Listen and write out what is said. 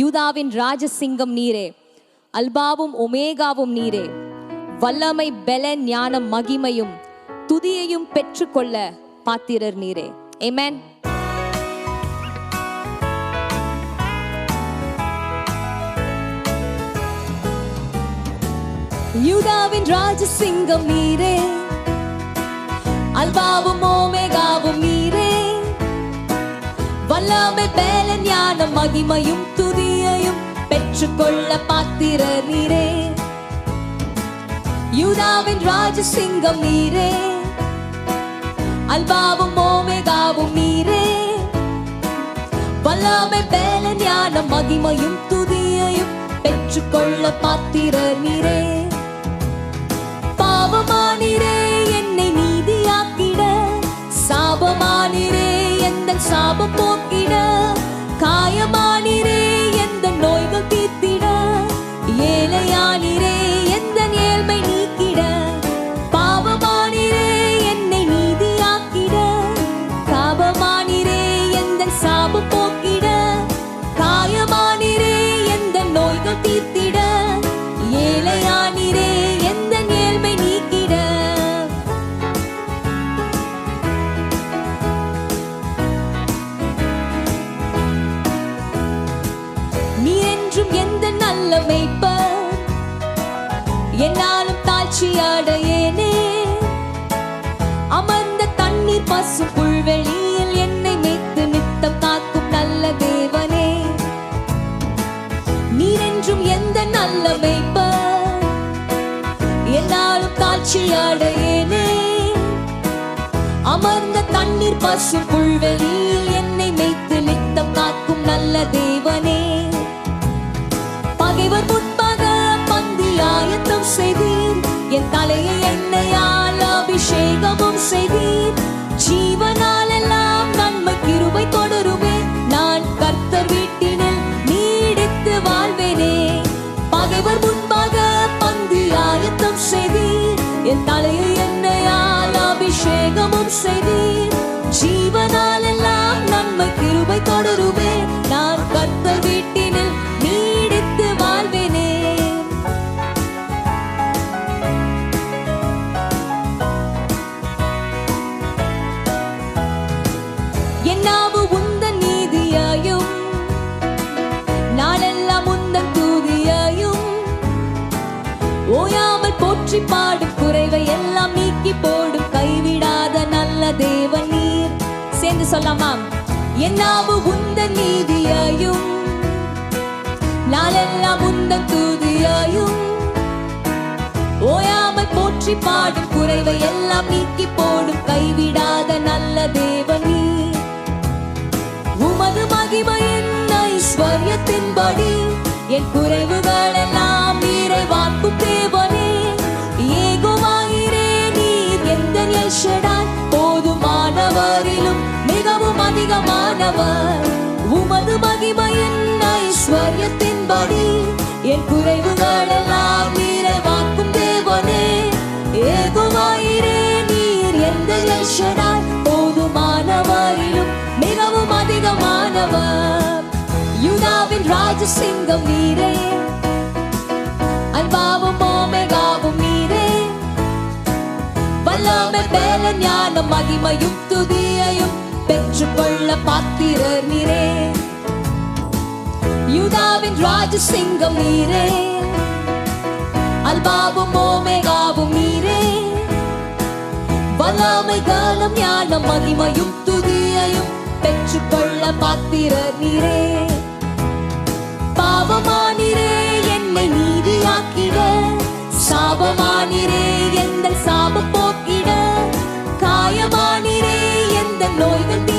யூதாவின் ராஜசிங்கம் நீரே அல்பாவும் ஒமேகாவும் நீரே. வல்லமை பெல ஞானம் மகிமையும் துதியையும் பெற்றுக்கொள்ள பாத்திரர் நீரே. ஏமேன் யூதாவின் ராஜசிங்கம் நீரே அல்பாவும் ஓமேகாவும் நீரே. வல்லமை பேல ஞானம் மகிமையும் துதியையும் பெற்றுக்கொள்ள பாத்திர நீரே. யூதாவின் ராஜசிங்கம் நீரே. அல்பாவும் ஓமேகாவும் நீரே. வல்லமை பேல ஞானம் மகிமையும் துதியையும் பெற்றுக்கொள்ள பாத்திர நீரே. பாவமா நீரே. எந்த நல்ல மேய்ப்பர் என்னாலும் தாழ்ச்சி அமர்ந்த தண்ணீர் பசு புல்வெளியில் என்னை மேய்த்து நித்தம் காக்கும் நல்ல தேவனே. நீரென்றும் எந்த நல்ல மேய்ப்பர் என்னாலும் தாழ்ச்சி அடையேனே அமர்ந்த தண்ணீர் பசு புல்வெளியில் say the சொல்லாமாம் என்னாவு உந்தன் நீதியாயும் நாளெல்லாம் உந்தன் தூதியாயும் ஓயாமல் போற்றி பாடும் குறைவை எல்லாம் நீக்கி போடும் கைவிடாத நல்ல தேவனி. நீர் உமது மகிமையின் ஐஸ்வர்யத்தின்படி என் குறைவுகள் எல்லாம் நிறைவாக்கும் அதிகமானவர் உமது மகிமையின் ஐஸ்வர்யத்தின்படி என் குறைவுகள் எல்லாம் நிறைவாக்கும் தேவனே. ஏகுவாயிரே நீர் எந்த எல்ஷடாய் போதுமானவரிலும் மிகவும் அதிகமானவர். யூதாவின் ராஜசிங்கம் நீரே. அன்பாவும் ஓமேகாவும் நீரே. வல்லமை பேல ஞானம் மகிமையும் துதியையும் பெற்றுக்கொள்ள பாத்திரர் நீரே. யூதாவின் ராஜசிங்கம் நீரே. அல்பாவும் ஓமேகாவும் நீரே. வல்லாமை காலம் ஞானம் மகிமையும் துதியையும் பெற்றுக்கொள்ள பாத்திரர் நீரே. nỗi gắn tim